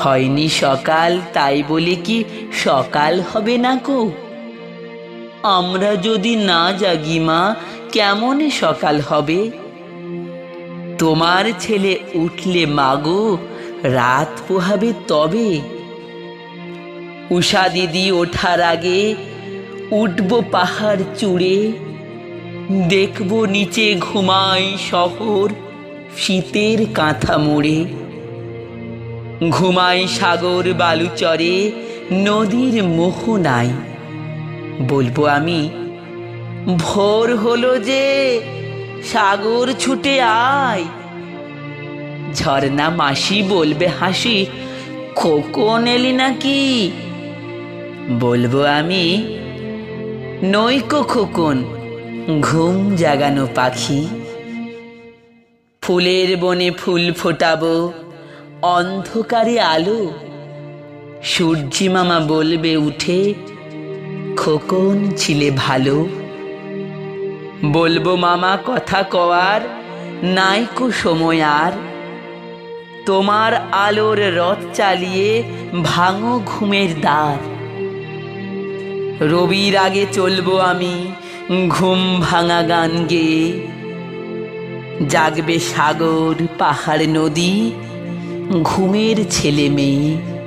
হয়নি সকাল, তাই বলে কি সকাল হবে না কো আমরা যদি না জাগি মা, কেমনে সকাল হবে? তোমার ছেলে উঠলে মাগো রাত পোহাবে তবে। উষা দিদি ওঠার আগে উঠব পাহাড় চূড়ে, দেখব নিচে ঘুমায় শহর শীতের কাঁথা মোড়ে। ঘুমাই সাগর বালুচরে, নদীর মোহনায় বলব আমি, ভোর হলো যে সাগর ছুটে আয়। ঝর্ণা মাসি বলবে হাসি, খোকন এলি নাকি? বলব আমি, নৈকো খোকন, ঘুম জাগানো পাখি। ফুলের বনে ফুল ফোটাবো অন্ধকারে আলো। সূর্যি মামা বলবে, উঠে, খোকন ছিলে ভালো। বলব, মামা, কথা কওয়ার নাইকো সময় আর। তোমার আলোর রথ চালিয়ে ভাঙো ঘুমের দ্বার। রবির আগে চলবো আমি ঘুম ভাঙা গান গেয়ে। জাগবে সাগর, পাহাড়, নদী ঘুমের ছেলে মেয়ে।